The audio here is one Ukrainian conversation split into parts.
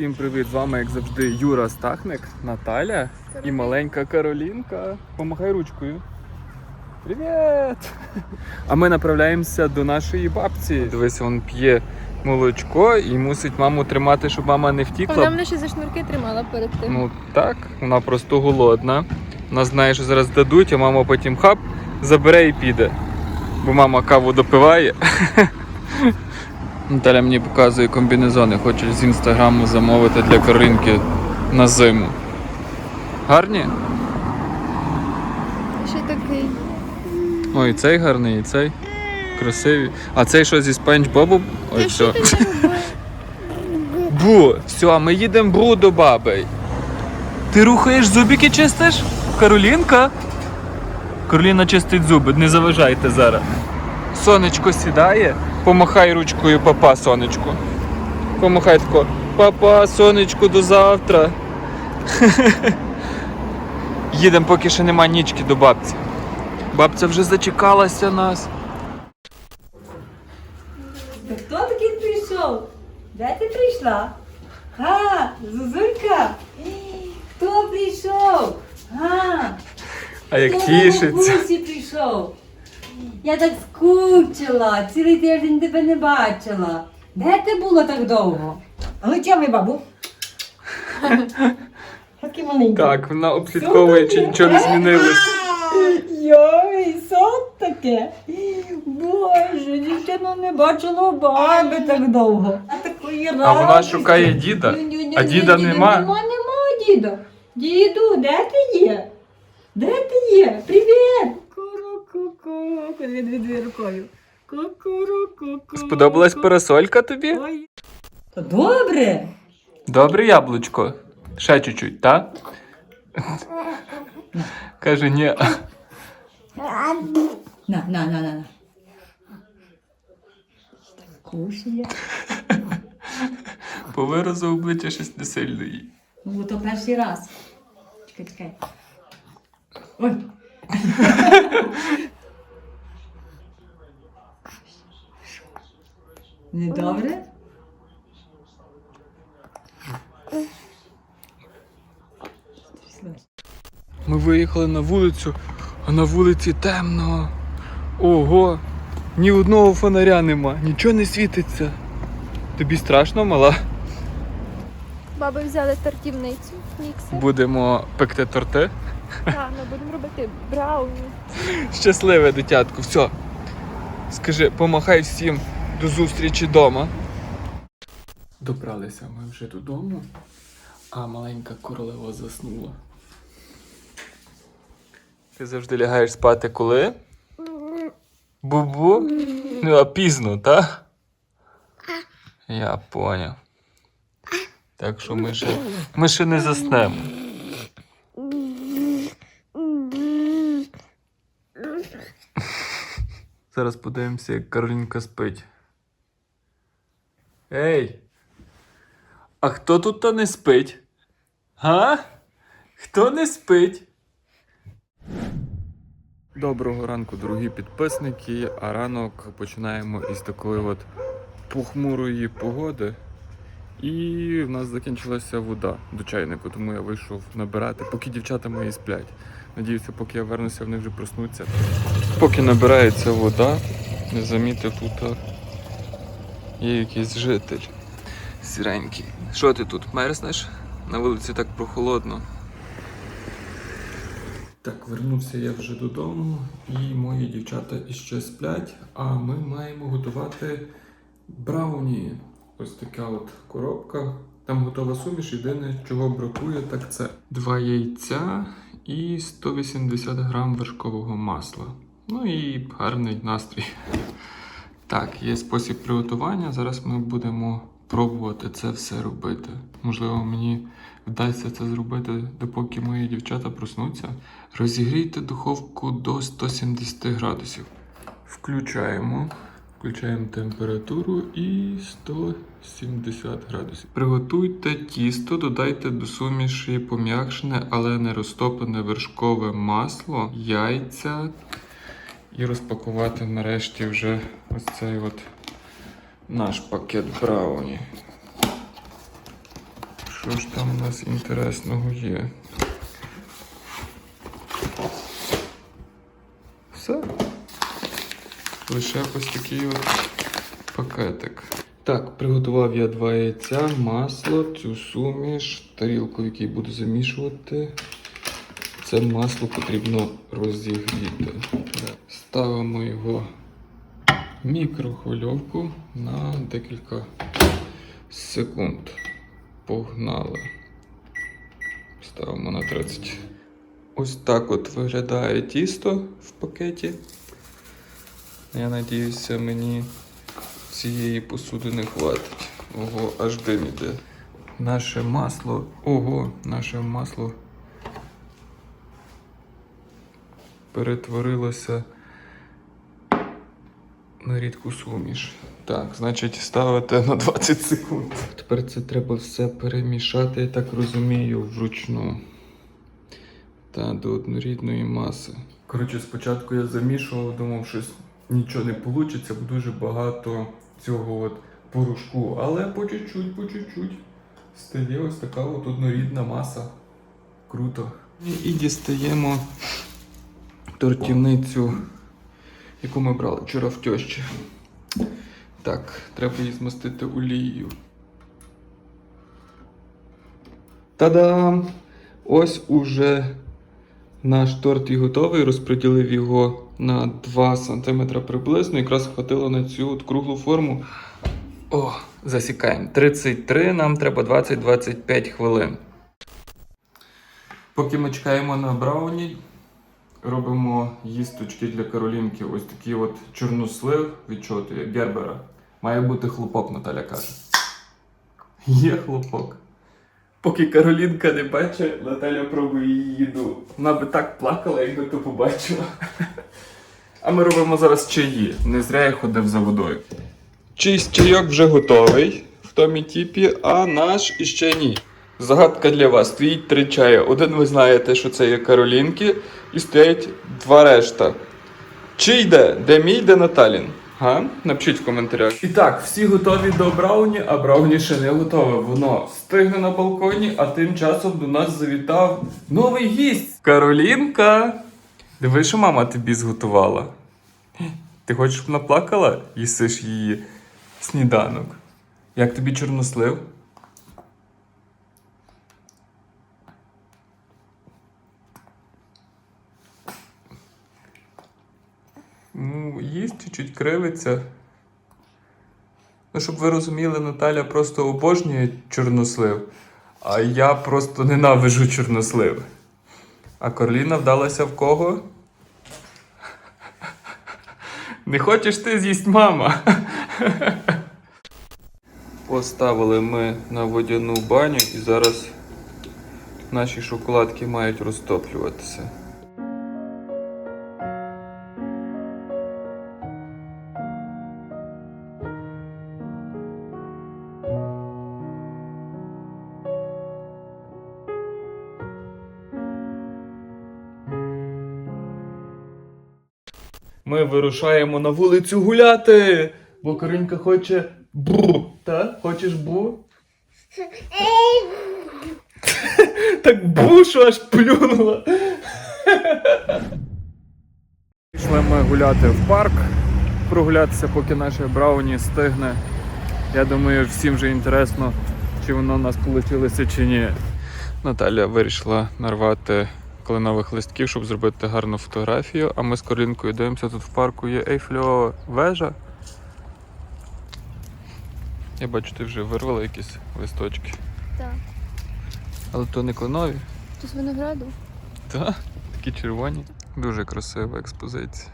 Всім привіт! З вами, як завжди, Юра Стахник, Наталя і маленька Каролінка. Помахай ручкою. Привіт! А ми направляємося до нашої бабці. Дивись, він п'є молочко і мусить маму тримати, щоб мама не Вона втікла. мене ще за шнурки тримала перед тим. Ну так, вона просто голодна. Вона знає, що зараз дадуть, а мама потім хап забере і піде. Бо мама каву допиває. Наталя мені показує комбінезони, хоче з інстаграму замовити для Каринки на зиму. Гарні? Ще такий. Ой, і цей гарний, і цей. Красиві. А цей що зі Спанч Бобу? Ой, все. Бу, все, ми їдемо бру до баби. Ти рухаєш зубики чистиш? Каролінка? Кароліна чистить зуби, не заважайте зараз. Сонечко сідає, помахай ручкою папа, сонечку. Помахай тако. Папа, сонечку, до завтра. Їдемо, поки ще нема нічки до бабці. Бабця вже зачекалася нас. Та Хто такий прийшов? Де ти прийшла? А, Зузулька? Хто прийшов? А, А як тішиться. бабусі прийшов? Я так скучила, цілий тиждень тебе не бачила. Де ти була так довго? Чому, бабу? Такі маленькі. Так, вона обслідковує, чи нічого не змінилось. Йой, сон таке. Боже, дівчина не бачила баби так довго. А такої А вона шукає діда, а діда нема. Нема, нема діда. Діду, де ти є? Де ти є? Привіт! Ку-ку-ку. Дві рукою. Ку-ку-ру-ку. Сподобалась парасолька тобі? Ой. Та добре. Добре яблучко. Ще чуть-чуть, так? Каже, ні. На, на, на, на. на. Кушає. По виразу обличчя щось не сильно їй. Ну, то перший раз. Чекай, чекай. Ой. Недобре? Ми виїхали на вулицю, а на вулиці темно. Ого, ні одного фонаря нема, нічого не світиться. Тобі страшно, мала? Баби взяли тортівницю, міксер. Будемо пекти торти. Так, ми будемо робити брауні. Щасливе дитятко, все. Скажи, помахай всім до зустрічі вдома. Добралися ми вже додому, а маленька королева заснула. Ти завжди лягаєш спати коли? Бубу? Ну, а пізно, так? Я поняв. Так що ми ще, ми ще не заснемо. Зараз подивимося, як Каролінка спить. Ей! А хто тут то не спить? Га? Хто не спить? Доброго ранку, дорогі підписники. А ранок починаємо із такої от похмурої погоди. І в нас закінчилася вода до чайнику, тому я вийшов набирати, поки дівчата мої сплять. Надіюся, поки я вернуся, вони вже проснуться. Поки набирається вода, не замітив тут є якийсь житель сіренький. Що ти тут мерзнеш? На вулиці так прохолодно. Так, вернувся я вже додому, і мої дівчата іще сплять, а ми маємо готувати брауні. Ось така от коробка. Там готова суміш. Єдине, чого бракує, так це два яйця і 180 грам вершкового масла. Ну і гарний настрій. Так, є спосіб приготування. Зараз ми будемо пробувати це все робити. Можливо, мені вдасться це зробити, допоки мої дівчата проснуться. Розігрійте духовку до 170 градусів. Включаємо. Включаємо температуру і 170 градусів. Приготуйте тісто, додайте до суміші пом'якшене, але не розтоплене вершкове масло, яйця. І розпакувати нарешті вже ось цей от наш пакет брауні. Що ж там у нас інтересного є? Все. Лише ось такий от пакетик. Так, приготував я два яйця, масло, цю суміш, тарілку, в якій буду замішувати. Це масло потрібно розігріти. Ставимо його в мікрохвильовку на декілька секунд. Погнали. Ставимо на 30. Ось так от виглядає тісто в пакеті. Я надіюся, мені цієї посудини хватить. Ого, аж дим іде. Наше масло. Ого, наше масло перетворилося на рідку суміш. Так, значить, ставите на 20 секунд. Тепер це треба все перемішати, я так розумію, вручну. Та до однорідної маси. Коротше, спочатку я замішував, думав, щось нічого не вийде, бо дуже багато цього от порошку. Але по чуть-чуть, по чуть-чуть стає ось така от однорідна маса. Круто. І дістаємо тортівницю, яку ми брали вчора в тьощі. Так, треба її змастити олією. Та-дам! Ось уже наш торт і готовий. Розподілив його на 2 см приблизно. Якраз хватило на цю от круглу форму. О, засікаємо. 33, нам треба 20-25 хвилин. Поки ми чекаємо на брауні, робимо їсточки для Каролінки. Ось такий от чорнослив від чого то є? Гербера. Має бути хлопок, Наталя каже. Є хлопок. Поки Каролінка не бачить, Наталя пробує її їду. Вона би так плакала, якби то побачила. А ми робимо зараз чаї. Не зря я ходив за водою. Чийсь чайок вже готовий в тому типі, а наш іще ні. Загадка для вас. Стоїть три чаї. Один ви знаєте, що це є Каролінки, і стоять два решта. Чий йде? Де мій, де Наталін? Га? Напишіть в коментарях. І так, всі готові до брауні, а брауні ще не готове. Воно стигне на балконі, а тим часом до нас завітав новий гість. Каролінка! Диви, що мама тобі зготувала. Ти хочеш, щоб вона плакала? Їсиш її сніданок. Як тобі чорнослив? Ну, їсть чуть-чуть кривиться. Ну, щоб ви розуміли, Наталя просто обожнює чорнослив, а я просто ненавижу чорнослив. А Корліна вдалася в кого? Не хочеш ти з'їсть мама. Поставили ми на водяну баню і зараз наші шоколадки мають розтоплюватися. Ми вирушаємо на вулицю гуляти, бо Коринька хоче бу. Та? Хочеш бу? так бу, що аж плюнула. Пішли ми гуляти в парк, прогулятися, поки наше брауні стигне. Я думаю, всім вже інтересно, чи воно у нас вийшло чи ні. Наталя вирішила нарвати кленових листків, щоб зробити гарну фотографію. А ми з Корінкою дивимося, тут в парку є Ейфльова вежа. Я бачу, ти вже вирвала якісь листочки. Так. Але то не кленові. Тут з винограду. Так, такі червоні. Дуже красива експозиція.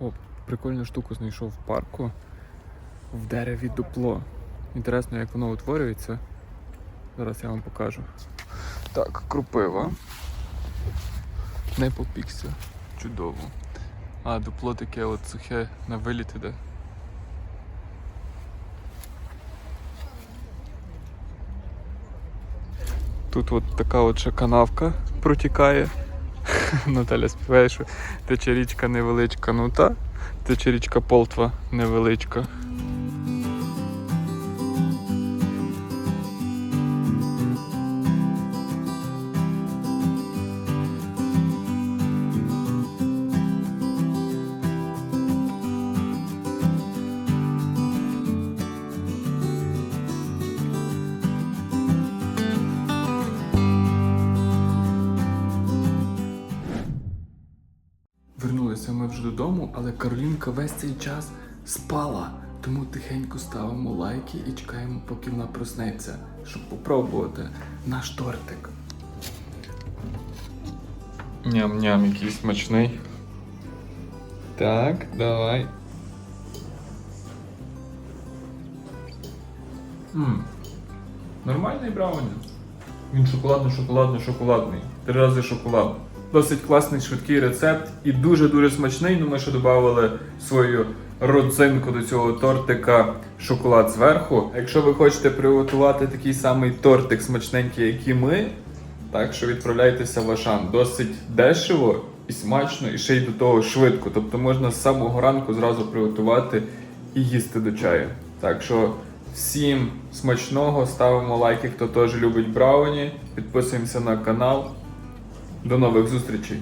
О, прикольну штуку знайшов в парку. В дереві дупло. Інтересно, як воно утворюється. Зараз я вам покажу. Так, крупива. Не попікся. Чудово. А, дупло таке от сухе на виліт іде. Тут от така от ще канавка протікає. Наталя співає, що тече річка невеличка, ну та тече річка Полтва невеличка. Додому, але Каролінка весь цей час спала. Тому тихенько ставимо лайки і чекаємо, поки вона проснеться, щоб попробувати наш тортик. Ням-ням, який смачний. Так, давай. Мм. Нормальний брауні. Він шоколадно-шоколадно-шоколадний. Три рази шоколад. Досить класний швидкий рецепт і дуже-дуже смачний. Ну ми ще додали свою родзинку до цього тортика шоколад зверху. Якщо ви хочете приготувати такий самий тортик смачненький, як і ми, так що відправляйтеся в Ашан. Досить дешево і смачно, і ще й до того швидко. Тобто можна з самого ранку зразу приготувати і їсти до чаю. Так що всім смачного, ставимо лайки, хто теж любить брауні, підписуємося на канал. До нових зустрічей!